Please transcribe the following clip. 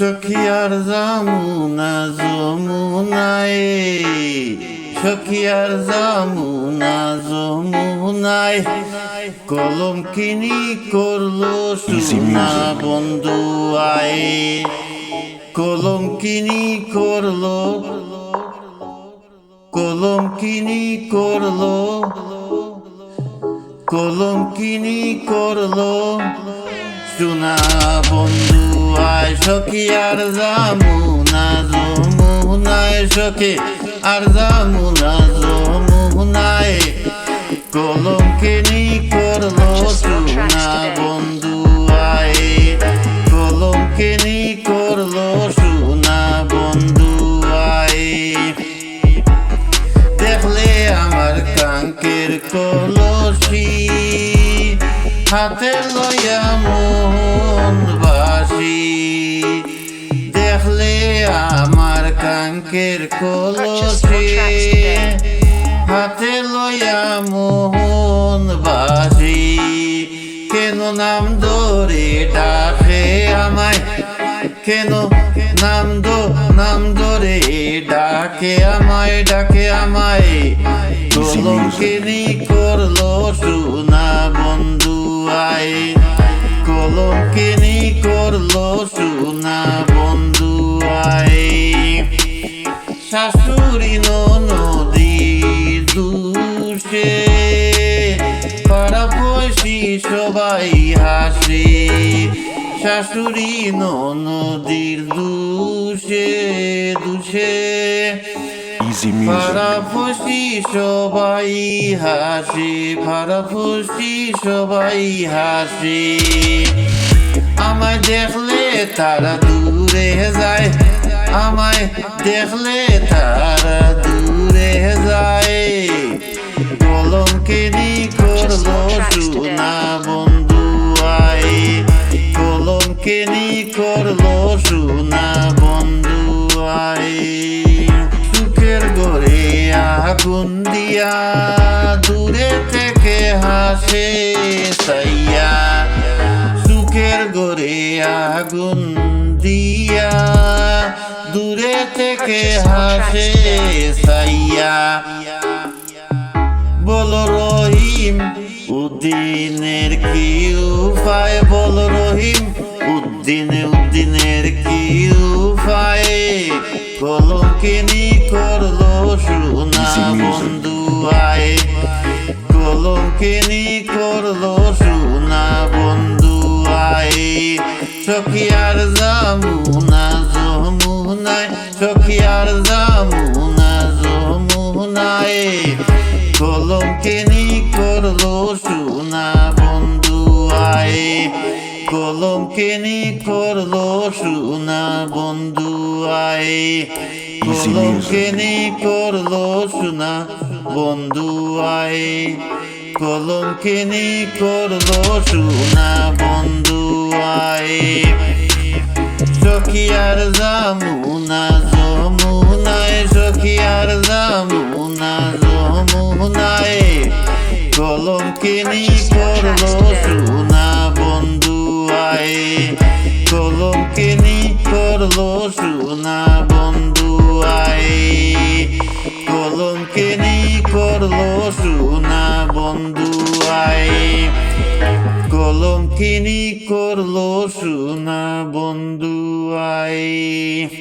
সখিয়ার জামুনা যমুনায় সখিয়ার জামুনা যমুনায় কলম কিনি করল সুনা বন্ধু আয়। কলম কিনি করল কলম কিনি করল কলম কিনি করল সোনা বন্ধু আয়। সখী আর জামুনা যমুনায় সখী আর জামুনা যমুনায় কলম কিনি করল সোনা বন্ধু, আয়। কলম কিনি করল সোনা বন্ধু, আয়। দেখলে আমার কাঙ্কের কলসি, হাতে লইয়া মন দেখলে আমার কাঙ্কের কলসি। হাতে লইয়া মোহন বাসি কেন নাম ধরে ডাকে আমায়? কেন নাম দো নাম ধরে ডাকে আমায় ডাকে আমায়? কলঙ্কিনি করল সোনা বন্ধু আয় কলঙ্কিনি করল সোনা শাশুড়ি নদী দুষে। পাড়া পয়সি সবাই হাসে শাশুড়ি নদীর দুষে দুষে। Easy music. পাড়া ফুসি সবাই হাসি পাড়া ফুসি সবাই হাসি। আমায় দেখলে তারা দূরে আমায় দেখলে তারা দূরে যায়। কলম কেনি করল সোনা বন্ধু আয় কলম কেনি করল সোনা বন্ধু আয় সুখের গড়ে আগুন দিয়া দূরে থেকে হাসে সাইয়া। সুখের গড়ে আগুন দিয়া থেকে হাসে সাইয়া। বল রহিম, উদ্দিনের কি উপায়? বল রহিম, উদ্দিনে, উদ্দিনের কি উপায়? কলঙ্কিনি করল সোনা বন্ধু আয়। কলঙ্কিনি করল সোনা বন্ধু আয়। সখিয়ার জামুনা যমুনায় সখিয়ার জামুনা যমুনায় কলম কেনি করল সোনা বন্ধু আয় কলম কেনি করল সোনা বন্ধু আয় কলম কেনি করল সোনা বন্ধু আয় কলম কেনি করল সোনা বন্ধু আয় সখিয়ার জামুনা যমুনায় সখিয়ার জামুনা যমুনায় কলম কিনি করল সোনা বন্ধু আয় কলম কিনি করল সোনা বন্ধু আয় কলম কিনি করল সোনা বন্ধু আয় কলম কিনি করল সোনা বন্ধু আয়